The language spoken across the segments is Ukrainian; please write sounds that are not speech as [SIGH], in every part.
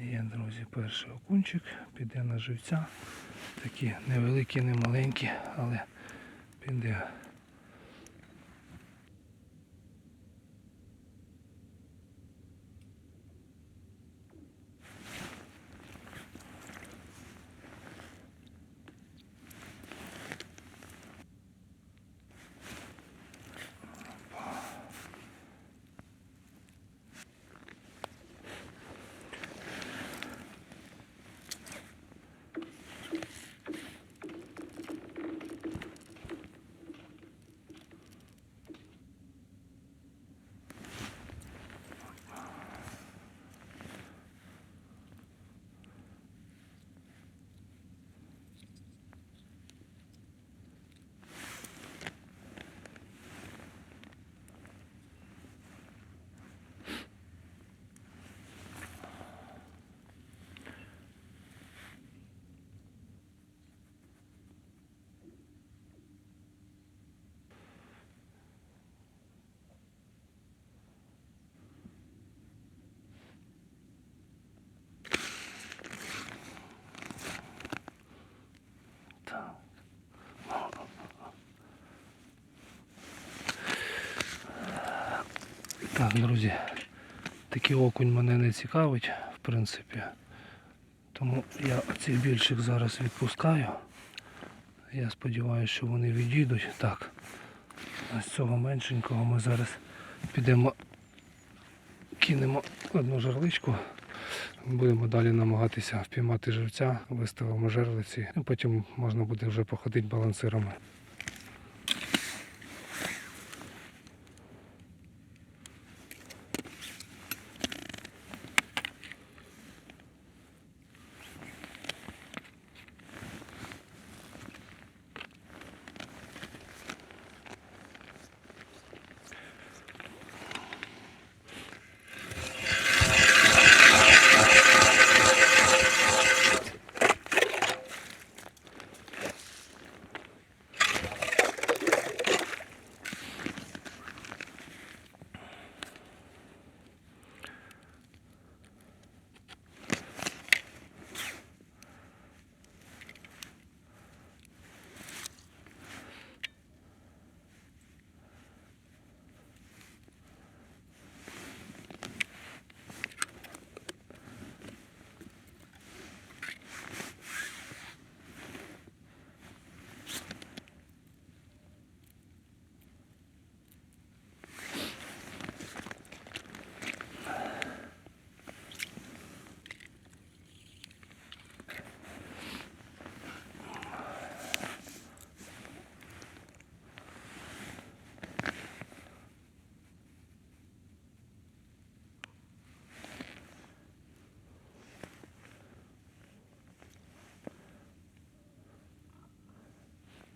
Є, друзі, перший окунчик, піде на живця. Такі невеликі, не маленькі, але піде. Так, друзі, такий окунь мене не цікавить, в принципі. Тому я цих більших зараз відпускаю. Я сподіваюся, що вони відійдуть. Так. З цього меншенького ми зараз підемо, кинемо одну жерличку. Будемо далі намагатися впіймати живця, виставимо жерлиці, і потім можна буде вже походити балансирами.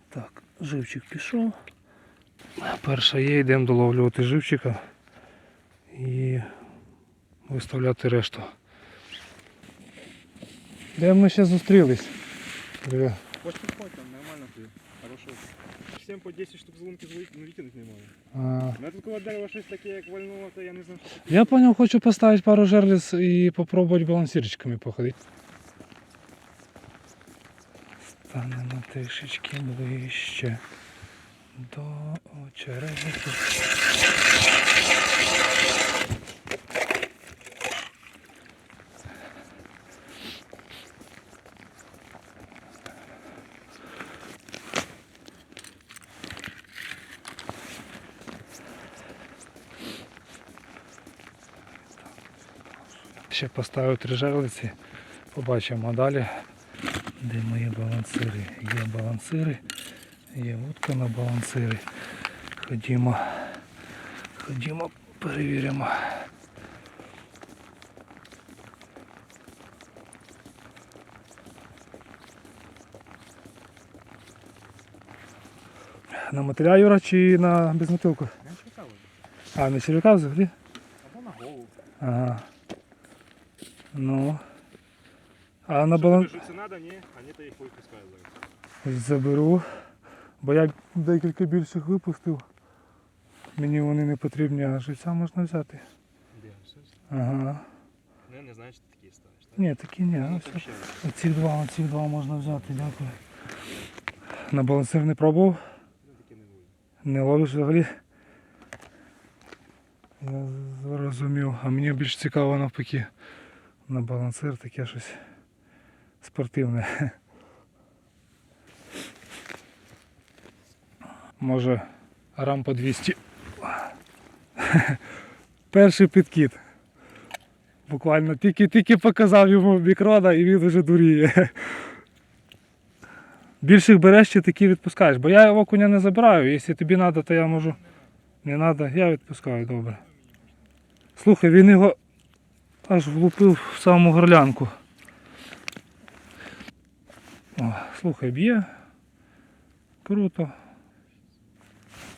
Так, живчик пішов. Перша є, йдемо доловлювати живчика і виставляти решту. Де ми ще зустрілись? Привіт. Хоть подходь, там нормально ты. Хорошо. Всем по 10 штук злунки ну, выкинуть не могу. А, У меня тут дерева щось таке, як вальнуло, то я не знаю, що таке. Я понял, хочу поставити пару жерлиць і попробувати балансирчиками походити. Станемо трішечки ближче до очерету. Ще поставив три жерлиці, побачимо далі, де мої балансири. Є балансири, є вудка на балансири. Ходімо, ходімо, перевіримо. На матеря Юра чи на безмотилку? Не чекав. А, на червяка взагалі? Або на голову. Ага. Ну. А на баланс Що треба, ні? А ні, то їх випускаю зараз. заберу. Бо я декілька більших випустив. Мені вони не потрібні, а живця можна взяти. Де? Ага. Не, не знаю, що ти такі ставиш, так? Ні, такі ні. Ну, все. Оці два, оці два можна взяти, дякую. На балансир не пробував? Ну. Не ловиш взагалі? Я зрозумів. А мені більш цікаво навпаки. На балансир таке щось спортивне. Може рампа 200. Перший підкид. Буквально тільки-тільки показав йому мікрона і він вже дуріє. Більших береш чи такі відпускаєш, бо я окуня не забираю. Якщо тобі треба, то я можу. Не треба, я відпускаю, добре. Слухай, він його аж влупив в саму горлянку. О, слухай, б'є. Круто.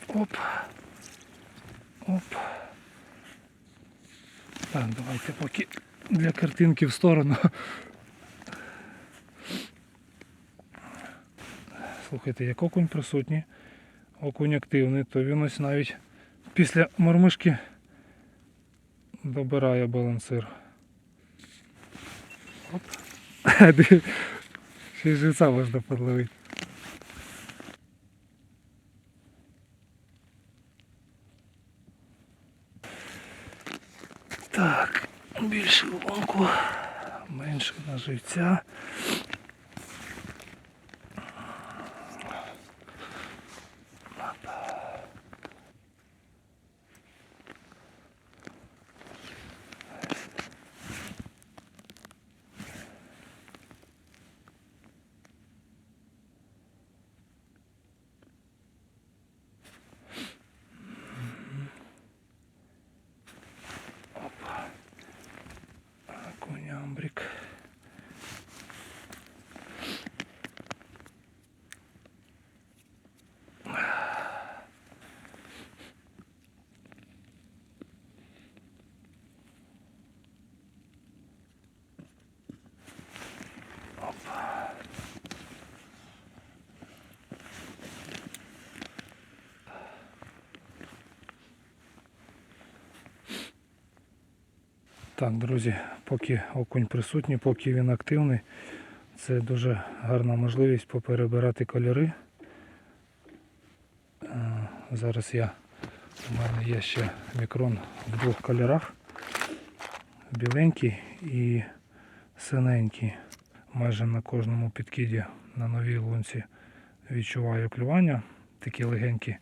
Оп. Оп. Так, давайте поки для картинки в сторону. Слухайте, як окунь присутній, окунь активний, то він ось навіть після мормишки добирає балансир. Оп. [LAUGHS] Ще й живця можна подловити. Так, більше лунку, менше на живця. Конямбрик. Так, друзі, поки окунь присутній, поки він активний, це дуже гарна можливість поперебирати кольори. Е, Зараз я, у мене є ще мікрон в двох кольорах. Біленький і синенький. Майже на кожному підкиді на новій лунці відчуваю клювання. Такі легенькі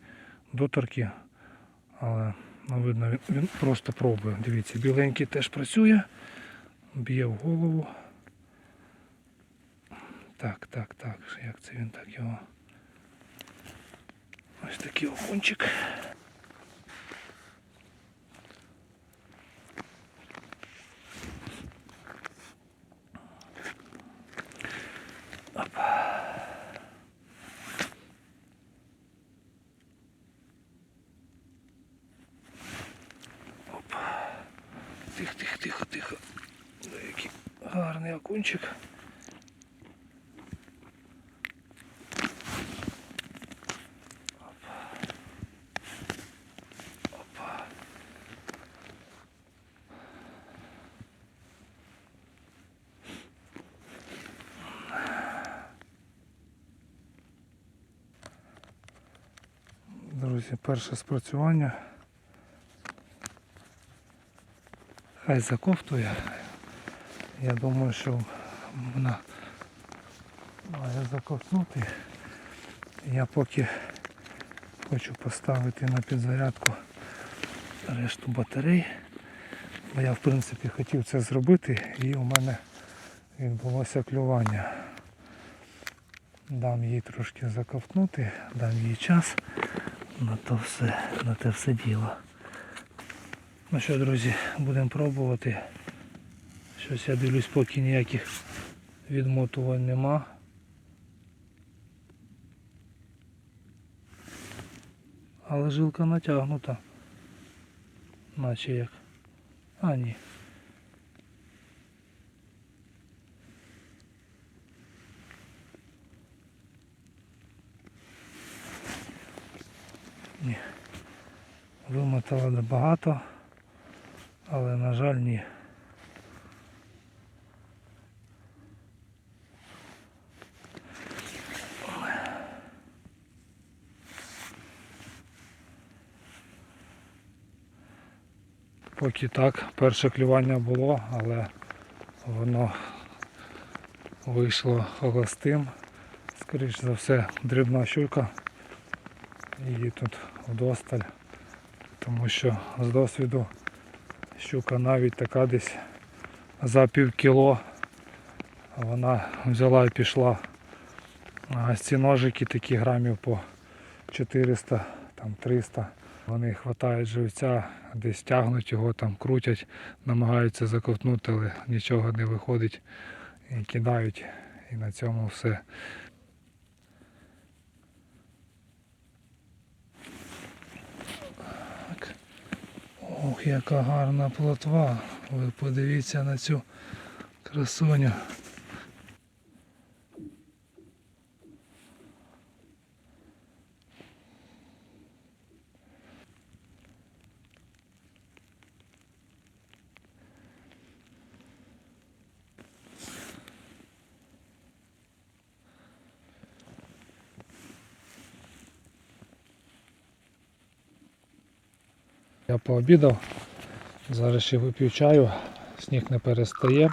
доторки, але видно, він, він просто пробує. Дивіться, біленький теж працює, б'є в голову. Так, так, так. Як це він так його? Ось такий окунчик. Опа. Друзі, перше спрацювання. Хай заковтує. Я думаю, що вона має заковтнути. Я поки хочу поставити на підзарядку решту батарей. Бо я в принципі хотів це зробити і у мене відбулося клювання. Дам їй трошки заковтнути, дам їй час на то все, на те все діло. Ну що, друзі, будемо пробувати. Щось я дивлюсь, поки ніяких відмотувань нема. Але жилка натягнута. Наче як. А ні. Ні. Вимотала багато, але на жаль ні. Поки так, перше клювання було, але воно вийшло холостим. Скоріше за все, дрібна щука. Її тут вдосталь. Тому що з досвіду щука навіть така десь за пів кіло вона взяла і пішла. А ці ножики такі грамів по 400, там 300. Вони хватають живця, десь тягнуть його, там крутять, намагаються заковтнути, але нічого не виходить і кидають. І на цьому все. Так. Ох, яка гарна плотва. Ви подивіться на цю красуню. Я пообідав, зараз ще вип'ю чаю, сніг не перестає.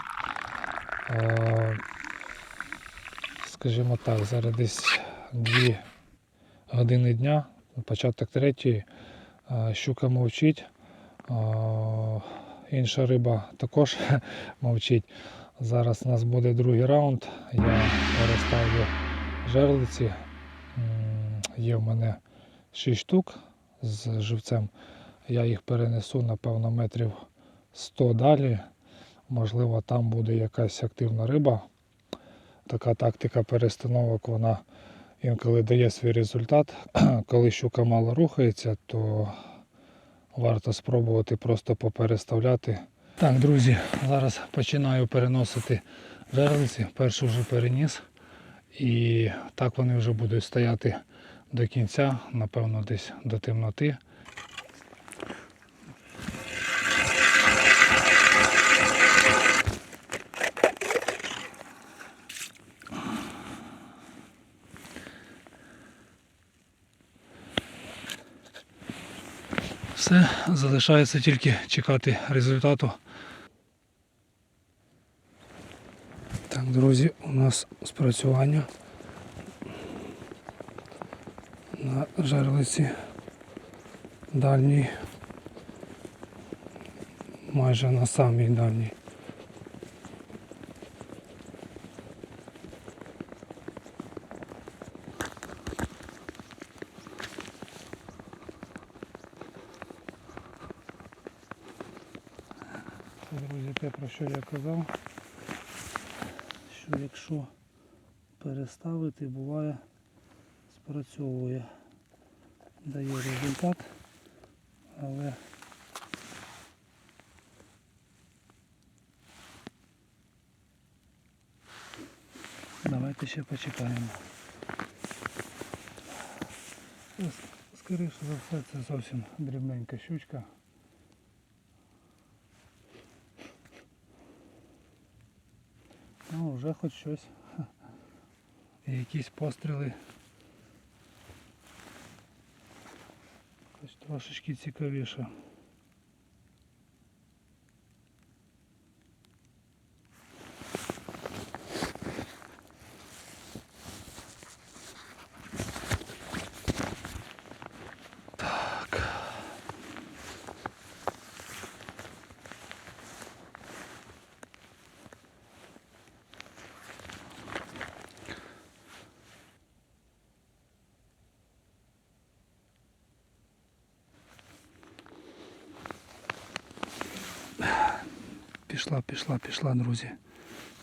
Скажімо так, зараз десь 2 години дня, початок третьої, щука мовчить, інша риба також [LAUGHS] мовчить. Зараз у нас буде другий раунд. Я переставлю жерлиці. Є в мене 6 штук з живцем. Я їх перенесу, напевно, метрів 100 далі. Можливо, там буде якась активна риба. Така тактика перестановок, вона інколи дає свій результат. [CLEARS THROAT] Коли щука мало рухається, то варто спробувати просто попереставляти. Так, друзі, зараз починаю переносити жерлиці. Першу вже переніс. І так вони вже будуть стояти до кінця, напевно, десь до темноти. Все, залишається тільки чекати результату. Так, друзі, у нас спрацювання на жерлиці дальній, майже на самій дальній. Це, друзі, те, про що я казав, що якщо переставити, буває, спрацьовує, дає результат, але давайте ще почекаємо. Скоріше за все це зовсім дрібненька щучка. Вже хоч щось. І якісь постріли. Хоч трошечки цікавіше. Пішла, пішла, пішла, друзі.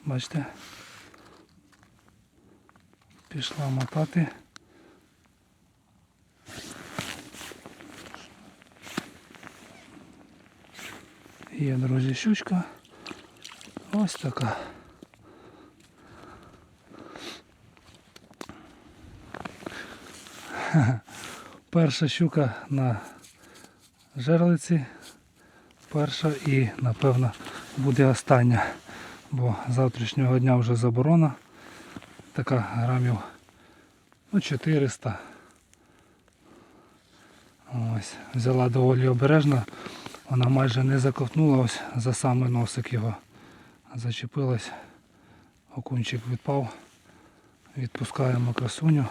Бачите? Пішла мотати. Є, друзі, щучка. Ось така. [LAUGHS] Перша щука на жерлиці. Перша і, напевно, буде остання. Бо завтрашнього дня вже заборона. Така грамів ну, 400. Ось. Взяла доволі обережно. Вона майже не заковтнула ось за самий носик його. Зачепилась. Окунчик відпав. Відпускаємо красуню.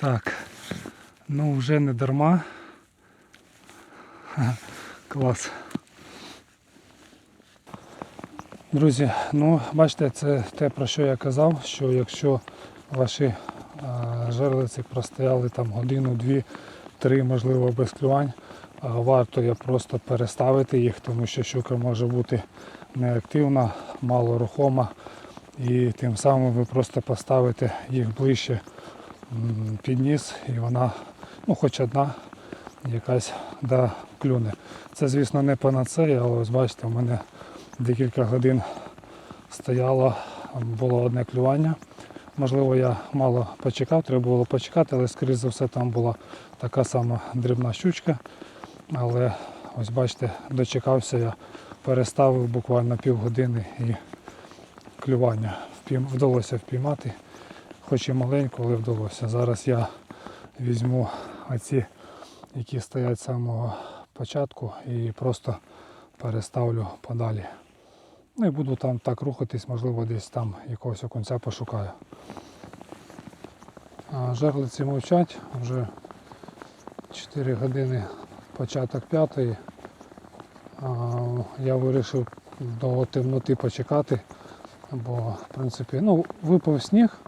Так. Ну вже не дарма. [LAUGHS] Клас. Друзі, ну бачите, це те про що я казав, що якщо ваші а, жерлиці простояли там годину, дві, три, можливо, без клювань, а, варто є просто переставити їх, тому що щука може бути неактивна, мало рухома, і тим самим ви просто поставите їх ближче під ніс, і вона, ну хоч одна, якась да, клюне. Це, звісно, не панацея, але ось бачите, у мене декілька годин стояло, було одне клювання. Можливо, я мало почекав, треба було почекати, але скоріш за все там була така сама дрібна щучка. Але ось бачите, дочекався я, переставив буквально півгодини і клювання вдалося впіймати, хоч і маленько, але вдалося. Зараз я візьму оці, які стоять з самого початку і просто переставлю подалі. Ну і буду там так рухатись, можливо, десь там якогось окунця пошукаю. Жерлиці мовчать, вже 4 години початок п'ятої. Я вирішив до темноти почекати, бо в принципі ну, випав сніг,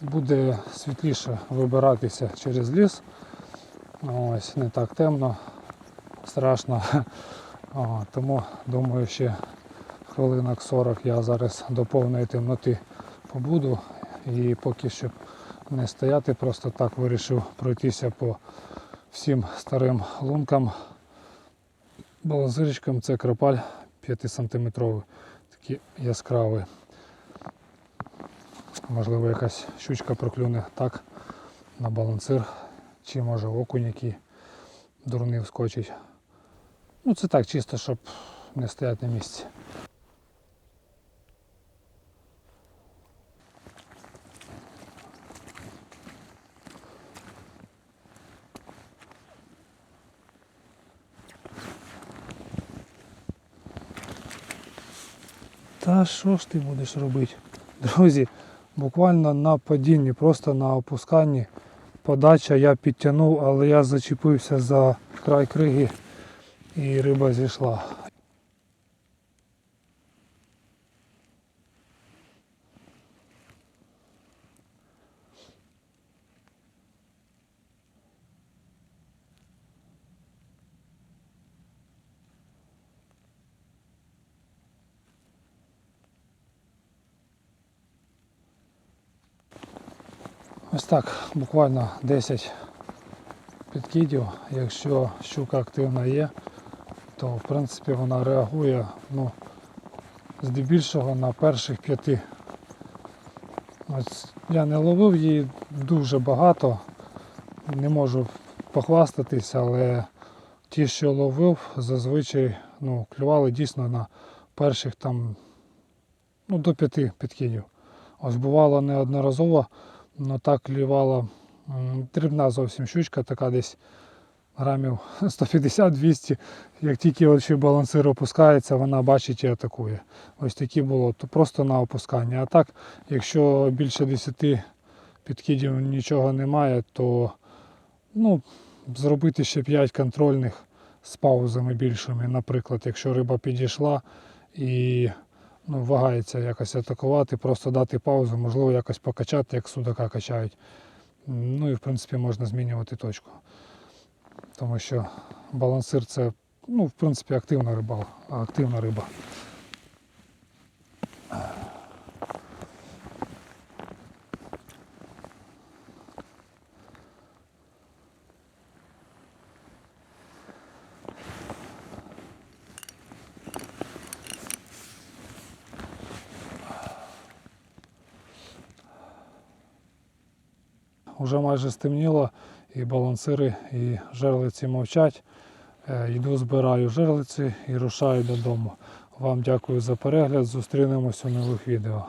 буде світліше вибиратися через ліс. Ось не так темно, страшно. [LAUGHS] Тому думаю, ще хвилинок 40 я зараз до повної темноти побуду. І поки що не стояти, просто так вирішив пройтися по всім старим лункам. Баланзирчиком це кропаль 5 сантиметровий, такий яскравий. Можливо, якась щучка проклюне так на балансир, чи може окунь, який дурний вскочить. Ну це так, чисто, щоб не стояти на місці. Та що ж ти будеш робити? Друзі, буквально на падінні, просто на опусканні подача я підтягнув, але я зачепився за край криги і риба зійшла. Ось так, буквально 10 підкидів. Якщо щука активна є, то в принципі вона реагує ну, здебільшого на перших п'яти. Ось я не ловив її дуже багато, не можу похвастатись, але ті, що ловив, зазвичай ну, клювали дійсно на перших там ну, до п'яти підкидів. Ось бувало неодноразово, але так клювала дрібна зовсім щучка, така десь грамів [LAUGHS] 150-200. Як тільки очі балансир опускається, вона бачить і атакує. Ось такі було, то просто на опускання. А так, якщо більше 10 підкидів нічого немає, то ну, зробити ще 5 контрольних з паузами більшими. Наприклад, якщо риба підійшла і ну, вагається якось атакувати, просто дати паузу, можливо, якось покачати, як судака качають. Ну і в принципі можна змінювати точку. Тому що балансир це, ну, в принципі, активна риба. Активна риба. Уже майже стемніло, і балансири, і жерлиці мовчать. Е, Йду збираю жерлиці і рушаю додому. Вам дякую за перегляд. Зустрінемось у нових відео.